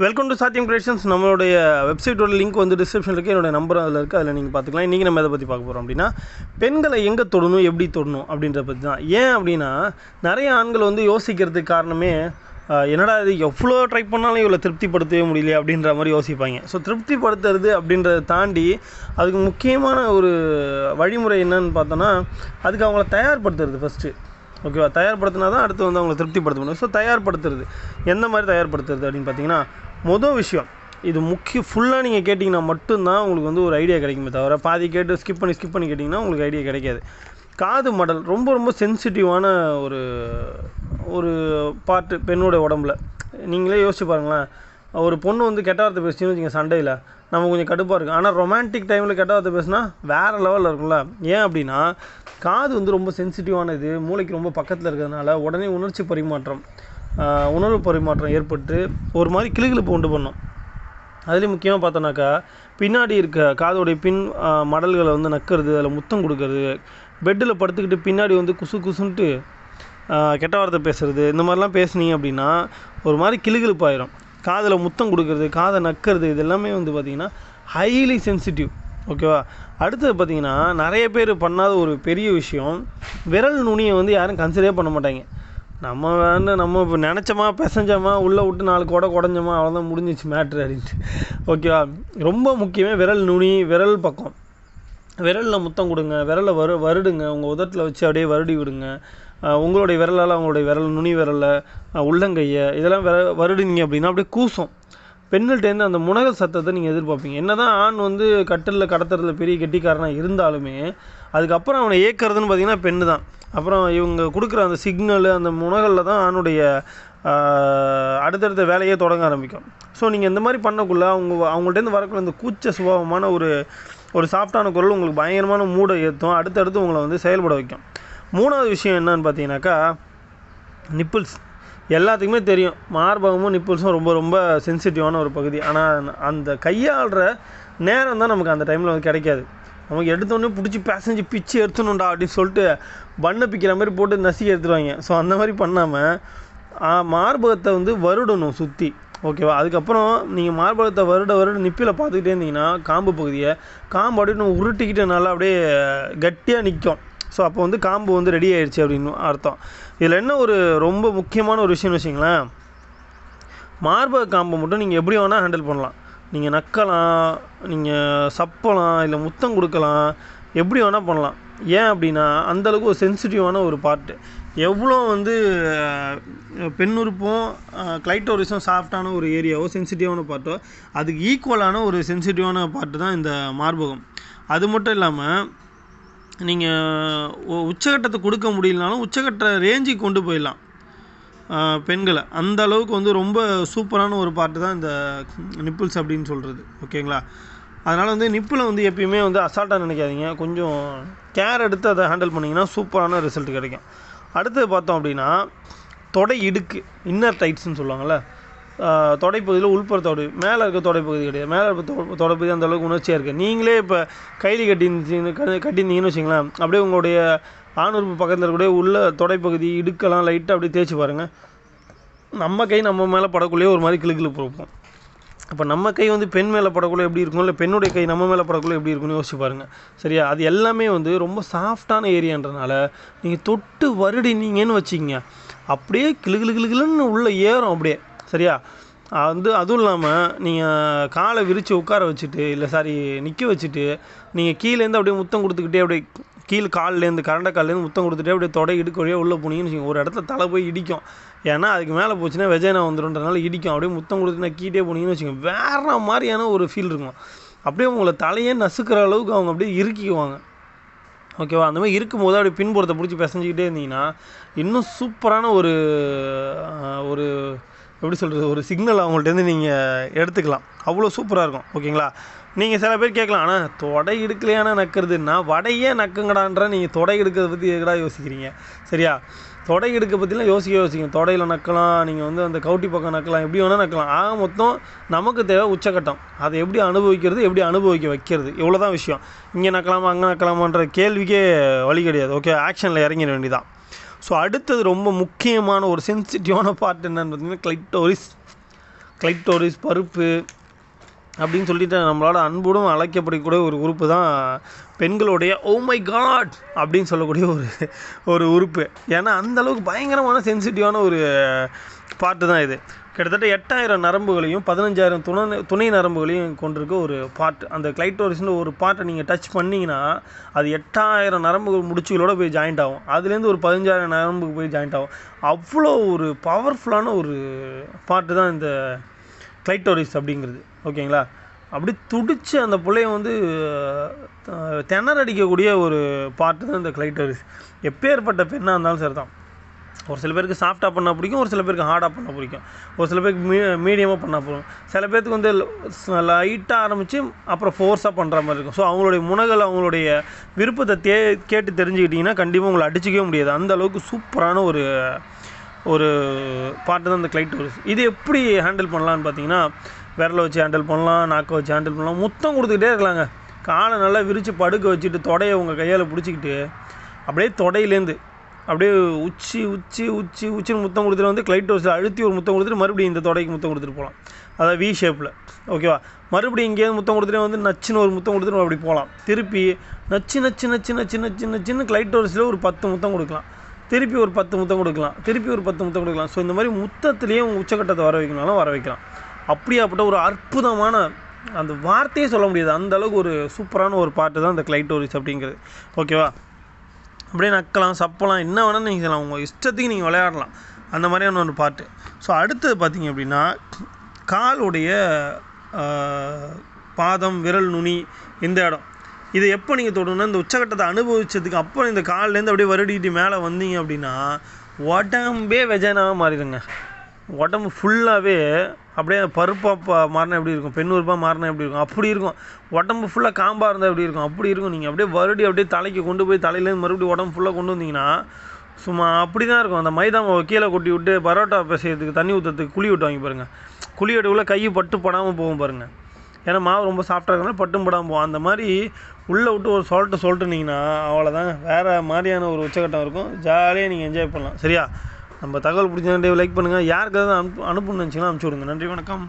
Welcome to சாத்தியம் creations நம்மளுடைய வெப்சைட்டோட லிங்க் வந்து டிஸ்கிரிப்ஷனில் இருக்குது என்னோட நம்பர் அதில் இருக்குது அதில் நீங்கள் பார்த்துக்கலாம். இன்றைக்கி நம்ம எதை பற்றி பார்க்க போகிறோம் அப்படின்னா பெண்களை எங்கே தொடணும் எப்படி தொடணும் அப்படின்றத பற்றி தான். ஏன் அப்படின்னா நிறைய ஆண்கள் வந்து யோசிக்கிறதுக்கு காரணமே என்னடா இது எவ்வளோ ட்ரை பண்ணாலும் இவ்வளோ திருப்திப்படுத்தவே முடியல அப்படின்ற மாதிரி யோசிப்பாங்க. ஸோ திருப்திப்படுத்துறது அப்படின்றத தாண்டி அதுக்கு முக்கியமான ஒரு வழிமுறை என்னன்னு பார்த்தோன்னா அதுக்கு அவங்கள தயார்படுத்துறது ஃபஸ்ட்டு ஓகேவா தயார்படுத்தினா தான் அடுத்து வந்து அவங்களை திருப்திப்படுத்த முடியும். ஸோ தயார்படுத்துறது. எந்த மாதிரி தயார்படுத்துறது அப்படின்னு பார்த்தீங்கன்னா மொதல் விஷயம் இது முக்கிய ஃபுல்லாக நீங்கள் கேட்டிங்கன்னா மட்டும்தான் உங்களுக்கு வந்து ஒரு ஐடியா கிடைக்குமே தவிர பாதி கேட்டு ஸ்கிப் பண்ணி ஸ்கிப் பண்ணி கேட்டிங்கன்னா உங்களுக்கு ஐடியா கிடைக்காது. காது மடல் ரொம்ப ரொம்ப சென்சிட்டிவான ஒரு ஒரு பார்ட்டு பெண்ணோட உடம்புல. நீங்களே யோசிச்சு பாருங்களேன். ஒரு பொண்ணு வந்து கெட்ட வார்த்தை பேசுச்சுன்னு வச்சுக்கோங்க சண்டையில். நம்ம கொஞ்சம் கடுப்பாக இருக்கும். ஆனால் ரொமான்டிக் டைமில் கெட்ட வார்த்தை பேசினா வேறு லெவலில் இருக்கும்ல. ஏன் அப்படின்னா காது வந்து ரொம்ப சென்சிட்டிவானது மூளைக்கு ரொம்ப பக்கத்தில் இருக்கிறதுனால உடனே உணர்ச்சி பரிமாற்றம் உணர்வு பரிமாற்றம் ஏற்பட்டு ஒரு மாதிரி கிளுகிழப்பு உண்டு பண்ணும். அதுலேயும் முக்கியமாக பார்த்தோன்னாக்கா பின்னாடி இருக்க காதோடைய பின் மடல்களை வந்து நக்கிறது அதில் முத்தம் கொடுக்கறது பெட்டில் படுத்துக்கிட்டு பின்னாடி வந்து குசு குசுன்ட்டு கெட்ட வார்த்தை பேசுகிறது இந்த மாதிரிலாம் பேசுனீங்க அப்படின்னா ஒரு மாதிரி கிளுகிளுப்பாயிரும். காதில் முத்தம் கொடுக்கறது காதை நக்கிறது இது எல்லாமே வந்து பார்த்திங்கன்னா ஹைலி சென்சிட்டிவ் ஓகேவா அடுத்தது பார்த்திங்கன்னா நிறைய பேர் பண்ணாத ஒரு பெரிய விஷயம் விரல் நுனியை வந்து யாரும் கன்சிடரே பண்ண மாட்டாங்க. நம்ம வந்து நம்ம இப்போ நினச்சோமா பிசைஞ்சோமா உள்ளே விட்டு நாலு கொடை குடஞ்சோமா அவ்வளோதான் முடிஞ்சிச்சு மேட்ரு அப்படின்ட்டு. ஓகேவா ரொம்ப முக்கியமே விரல் நுனி விரல் பக்கம். விரலில் முத்தம் கொடுங்க விரலை வரு வருடுங்க உங்கள் உதட்டில் வச்சு அப்படியே வருடி விடுங்க. உங்களுடைய விரலால் அவங்களுடைய விரல் நுனி விரலில் உள்ளங்கையை இதெல்லாம் விர வருடுனீங்க அப்படின்னா அப்படியே கூசும். பெண்கள்டேருந்து அந்த முனகல் சத்தத்தை நீங்கள் எதிர்பார்ப்பீங்க. என்ன தான் ஆண் வந்து கட்டிலில் கடத்துறதுல பெரிய கெட்டிக்காரனாக இருந்தாலுமே அதுக்கப்புறம் அவனை ஏக்கிறதுன்னு பார்த்தீங்கன்னா பெண்ணு தான். அப்புறம் இவங்க கொடுக்குற அந்த சிக்னலு அந்த முனகலில் தான் ஆணுடைய அடுத்தடுத்த வேலையே தொடங்க ஆரம்பிக்கும். ஸோ நீங்கள் இந்த மாதிரி பண்ணக்குள்ள அவங்க அவங்கள்ட்டேருந்து வரக்குள்ள இந்த கூச்ச சுபாவமான ஒரு ஒரு சாஃப்டான குரல் உங்களுக்கு பயங்கரமான மூடை ஏற்றும் அடுத்தடுத்து உங்களை வந்து செயல்பட வைக்கும். மூணாவது விஷயம் என்னன்னு பார்த்தீங்கன்னாக்கா நிப்பிள்ஸ் எல்லாத்துக்குமே தெரியும். மார்பகமும் நிப்பிள்ஸும் ரொம்ப ரொம்ப சென்சிட்டிவான ஒரு பகுதி. ஆனால் அந்த கையாளுற நேரம் தான் நமக்கு அந்த டைமில் வந்து கிடைக்காது. நமக்கு எடுத்தோடனே பிடிச்சி பேசஞ்சு பிச்சு எடுத்துணுண்டா அப்படின்னு சொல்லிட்டு பண்ணை பிக்கிற மாதிரி போட்டு நசுக்கி எடுத்துருவாங்க. ஸோ அந்த மாதிரி பண்ணாமல் மார்பகத்தை வந்து வருடணும் சுற்றி ஓகேவா அதுக்கப்புறம் நீங்கள் மார்பகத்தை வருட வருட நிப்பில் பார்த்துக்கிட்டே இருந்தீங்கன்னா காம்பு பகுதியை காம்பு அப்படியே நம்ம உருட்டிக்கிட்டு நல்லா அப்படியே கட்டியாக நிற்கும் ஸோ அப்போ வந்து காம்பு வந்து ரெடி ஆயிடுச்சு அப்படின்னு அர்த்தம். இதில் என்ன ஒரு ரொம்ப முக்கியமான ஒரு விஷயம்னு வச்சிங்களேன் மார்பக காம்பை மட்டும் நீங்கள் எப்படி வேணால் ஹேண்டில் பண்ணலாம். நீங்கள் நக்கலாம் நீங்கள் சப்பலாம் இல்லை முத்தம் கொடுக்கலாம் எப்படி வேணால் பண்ணலாம். ஏன் அப்படின்னா அந்தளவுக்கு ஒரு சென்சிட்டிவான ஒரு பார்ட்டு எவ்வளோ வந்து பெண்ணுறுப்பும் கிளைட்டோரிஸும் சாஃப்டான ஒரு ஏரியாவோ சென்சிட்டிவான பார்ட்டோ அதுக்கு ஈக்குவலான ஒரு சென்சிட்டிவான பார்ட்டு தான் இந்த மார்பகம். அது மட்டும் இல்லாமல் நீங்கள் உச்சகட்டத்தை கொடுக்க முடியலனாலும் உச்சகட்ட ரேஞ்சுக்கு கொண்டு போயிடலாம். பெண்களை. அந்த அளவுக்கு வந்து ரொம்ப சூப்பரான ஒரு பாட்டு தான் இந்த நிப்பிள்ஸ் அப்படின்னு சொல்கிறது ஓகேங்களா? அதனால் வந்து நிப்பிளை வந்து எப்பயுமே வந்து அசால்ட்டாக நினைக்காதீங்க. கொஞ்சம் கேர் எடுத்து அதை ஹேண்டில் பண்ணிங்கன்னா சூப்பரான ரிசல்ட் கிடைக்கும். அடுத்தது பார்த்தோம் அப்படின்னா தொடை இடுக்கு இன்னர் டைட்ஸ்னு சொல்லுவாங்கள்ல தொடைப்பகுதியில் உள்புற தொடை மேலே இருக்க தொடைப்பகுதி கிடையாது. மேலே இருக்க தொ- தொடைப்பகுதி அந்த அளவுக்கு உணர்ச்சியாக இருக்குது நீங்களே இப்போ கைலி கட்டியிருந்தீங்க கட்டியிருந்தீங்கன்னு வச்சிங்களேன் அப்படியே உங்களுடைய ஆணுறுப்பு பக்கத்தில் இருக்கக்கூடிய உள்ள தொடைப்பகுதி இடுக்கெல்லாம் லைட்டாக அப்படியே தேய்ச்சி பாருங்கள் நம்ம கை நம்ம மேலே படக்குள்ளேயே ஒரு மாதிரி கிளுகிளுப்பு பிறப்போம் அப்போ நம்ம கை வந்து பெண் மேலே படக்குள்ள எப்படி இருக்கும் இல்லை பெண்ணுடைய கை நம்ம மேலே படக்குள்ள எப்படி இருக்கும்னு யோசிச்சு பாருங்கள் சரியா? அது எல்லாமே வந்து ரொம்ப சாஃப்டான ஏரியான்றனால நீங்கள் தொட்டு வருடினீங்கன்னு வச்சிங்க அப்படியே கிளு கிளு கிளுன்னு உள்ளே ஏறும் அப்படியே. சரியா? வந்து அதுவும் இல்லாமல் நீங்கள் காலை விரித்து உட்கார வச்சுட்டு இல்லை சாரி நிற்க வச்சுட்டு நீங்கள் கீழேருந்து அப்படியே முத்தம் கொடுத்துக்கிட்டே அப்படியே கீழ் கால்லேருந்து கரண்ட கால்லேருந்து முத்தம் கொடுத்துட்டே அப்படியே தொடை இடுக்கு வழியாக உள்ளே போனீங்கன்னு வச்சுக்கோங்க ஒரு இடத்துல தலை போய் இடிக்கும். ஏன்னா அதுக்கு மேலே போச்சுன்னா விஜயனா வந்துடும்ன்றனால இடிக்கும். அப்படியே முத்தம் கொடுத்து கீட்டே போனீங்கன்னு வச்சுக்கோங்க வேறு மாதிரியான ஒரு ஃபீல் இருக்கும். அப்படியே உங்களை தலையே நசுக்கிற அளவுக்கு அவங்க அப்படியே இறுக்கிக்குவாங்க. ஓகேவா? அந்த மாதிரி இருக்கும்போது அப்படியே பின்புறத்தை பிடிச்சி பிசைஞ்சிக்கிட்டே இருந்தீங்கன்னா இன்னும் சூப்பரான ஒரு ஒரு எப்படி சொல்கிறது ஒரு சிக்னல் அவங்கள்ட்டேருந்து நீங்கள் எடுத்துக்கலாம். அவ்வளோ சூப்பராக இருக்கும். ஓகேங்களா? நீங்கள் சில பேர் கேட்கலாம் ஆனால் தொடை எடுக்கலையான நக்கிறதுன்னா வடையே நக்குங்கடான்ற நீங்கள் தொடை எடுக்கிறத பற்றி எதுக்கடா யோசிக்கிறீங்க? சரியா? தொடை எடுக்க பற்றிலாம் யோசிக்க யோசிங்க. தொடையில் நக்கலாம் நீங்கள் வந்து அந்த கவுட்டி பக்கம் நக்கலாம் எப்படி வேணால் நக்கலாம். ஆக மொத்தம் நமக்கு தேவை உச்சக்கட்டம் அதை எப்படி அனுபவிக்கிறது எப்படி அனுபவிக்க வைக்கிறது? இவ்வளோ தான் விஷயம். இங்கே நக்கலாமா அங்கே நக்கலாமான்ற கேள்விக்கே வழி கிடையாது. ஓகே? ஆக்ஷனில் இறங்கிட வேண்டியதான் ஸோ அடுத்தது ரொம்ப முக்கியமான ஒரு சென்சிட்டிவான பார்ட் என்னன்னு பார்த்தீங்கன்னா கிளைட்டோரிஸ் கிளைட்டோரிஸ் பருப்பு அப்படின்னு சொல்லிட்டு நம்மளோட அன்புடன் அழைக்கப்படக்கூடிய ஒரு உறுப்பு தான் பெண்களுடைய ஓ மை காட் அப்படின்னு சொல்லக்கூடிய ஒரு ஒரு உறுப்பு. ஏன்னா அந்தளவுக்கு பயங்கரமான சென்சிட்டிவான ஒரு பாட்டு தான் இது. கிட்டத்தட்ட எட்டாயிரம் நரம்புகளையும் பதினஞ்சாயிரம் துணை துணை நரம்புகளையும் கொண்டிருக்க ஒரு பார்ட் அந்த கிளைட்டோரிஸ்னு ஒரு பார்ட்டை நீங்கள் டச் பண்ணிங்கன்னா அது எட்டாயிரம் நரம்புகள் முடிச்சுகளோடு போய் ஜாயிண்ட் ஆகும். அதுலேருந்து ஒரு பதினஞ்சாயிரம் நரம்புக்கு போய் ஜாயிண்ட் ஆகும். அவ்வளோ ஒரு பவர்ஃபுல்லான ஒரு பார்ட்டு தான் இந்த கிளைட்டோரிஸ் அப்படிங்கிறது. ஓகேங்களா? அப்படி துடிச்சு அந்த பிள்ளைய வந்து திணறடிக்கக்கூடிய ஒரு பார்ட்டு தான் இந்த கிளைட்டோரிஸ் எப்பேற்பட்ட பெண்ணாக இருந்தாலும் சரி தான் ஒரு சில பேருக்கு சாஃப்டாக பண்ணால் பிடிக்கும் ஒரு சில பேருக்கு ஹார்டாக பண்ண பிடிக்கும். ஒரு சில பேருக்கு மீ மீடியமாக பண்ணால் பிடிக்கும். சில பேர்த்துக்கு வந்து லைட்டாக ஆரம்பித்து அப்புறம் ஃபோர்ஸாக பண்ணுற மாதிரி இருக்கும். ஸோ அவங்களுடைய முனகள் அவங்களுடைய விருப்பத்தை தே கேட்டு தெரிஞ்சுக்கிட்டிங்கன்னா கண்டிப்பாக உங்களை அடிச்சிக்கவே முடியாது. அந்த அளவுக்கு சூப்பரான ஒரு ஒரு பாட்டு தான் இந்த கிளைட்டோரிஸ் இது எப்படி ஹேண்டில் பண்ணலான்னு பார்த்தீங்கன்னா விரலை வச்சு ஹேண்டில் பண்ணலாம் நாக்கை வச்சு ஹேண்டில் பண்ணலாம் முத்தம் கொடுத்துக்கிட்டே இருக்கலாங்க. காலை நல்லா விரித்து படுக்க வச்சுட்டு தொடையை உங்கள் கையால் பிடிச்சிக்கிட்டு அப்படியே தொடையிலேருந்து அப்படியே உச்சி உச்சி உச்சி உச்சின்னு முத்தம் கொடுத்துட்டு வந்து கிளைட்டோஸில் அழுத்தி ஒரு முத்தம் கொடுத்துட்டு மறுபடியும் இந்த தொடைக்கு முத்தம் கொடுத்துட்டு போகலாம். அதாவது வி ஷேப்பில் ஓகேவா மறுபடியும் இங்கேயாவது முத்தம் கொடுத்துட்டு வந்து நச்சுன்னு ஒரு முத்தம் கொடுத்துட்டு அப்படி போகலாம். திருப்பி நச்சு நச்சு நச்சு நச்சு நச்சு நச்சுன்னு கிளைட்டோஸில் ஒரு பத்து முத்தம் கொடுக்கலாம். திருப்பி ஒரு பத்து முத்தம் கொடுக்கலாம். திருப்பி ஒரு பத்து முத்தம் கொடுக்கலாம். ஸோ இந்த மாதிரி முத்தத்திலேயே உங்கள் உச்சக்கட்டத்தை வர வைக்கணும்னாலும் வர வைக்கலாம். அப்படியாப்பட்ட ஒரு அற்புதமான அந்த வார்த்தையே சொல்ல முடியாது. அந்த அளவுக்கு ஒரு சூப்பரான ஒரு பாட்டு தான் அந்த கிளைட்டோரிஸ் அப்படிங்கிறது. ஓகேவா அப்படியே நக்கலாம் சப்பலாம் என்ன வேணாலும் நீங்கள் செய்யலாம். உங்கள் இஷ்டத்துக்கு நீங்கள் விளையாடலாம். அந்த மாதிரியான ஒரு பாட்டு. ஸோ அடுத்தது பார்த்தீங்க அப்படின்னா காலுடைய பாதம் விரல் நுனி இந்த இடம். இது எப்போ நீங்கள் தொடணும்னா இந்த உச்சகட்டத்தை அனுபவிச்சதுக்கு அப்போ இந்த கால்லேருந்து அப்படியே வருடிக்கிட்டு மேலே வந்தீங்க அப்படின்னா உடம்பே வெஜனாக மாறிடுங்க. உடம்பு ஃபுல்லாகவே அப்படியே பருப்பாக பா மாறினா எப்படி இருக்கும்? பெண் மாறினா எப்படி இருக்கும்? அப்படி இருக்கும். உடம்பு ஃபுல்லாக காம்பாக இருந்தால் எப்படி இருக்கும்? அப்படி இருக்கும். நீங்கள் அப்படியே வருடி அப்படியே தலைக்கு கொண்டு போய் தலையிலேருந்து மறுபடியும் உடம்பு ஃபுல்லாக கொண்டு வந்தீங்கன்னா சும்மா அப்படி தான் இருக்கும். அந்த மைதா மாவை கீழே கொட்டி விட்டு பரோட்டா பேசுறதுக்கு தண்ணி ஊற்றுறதுக்கு குழி விட்டுவாங்க பாருங்கள் குழி வெட்டுக்குள்ளே கை பட்டு படாமல் போகும் பாருங்கள் ஏன்னா மாவு ரொம்ப சாஃப்டாக இருக்கனால பட்டும் படாமல் போகும். அந்த மாதிரி உள்ளே விட்டு ஒரு சொல்லிட்டு சொல்லிட்டுனீங்கன்னா அவ்வளோதான் வேறு மாதிரியான ஒரு உச்சக்கட்டம் இருக்கும். ஜாலியாக நீங்கள் என்ஜாய் பண்ணலாம். சரியா? நம்ம தகவல் பிடிச்ச லைக் பண்ணுங்கள் யாருக்காவது அனுப்பு அனுப்புன்னு நினச்சிங்கன்னா அனுப்பிச்சி விடுங்க. நன்றி வணக்கம்.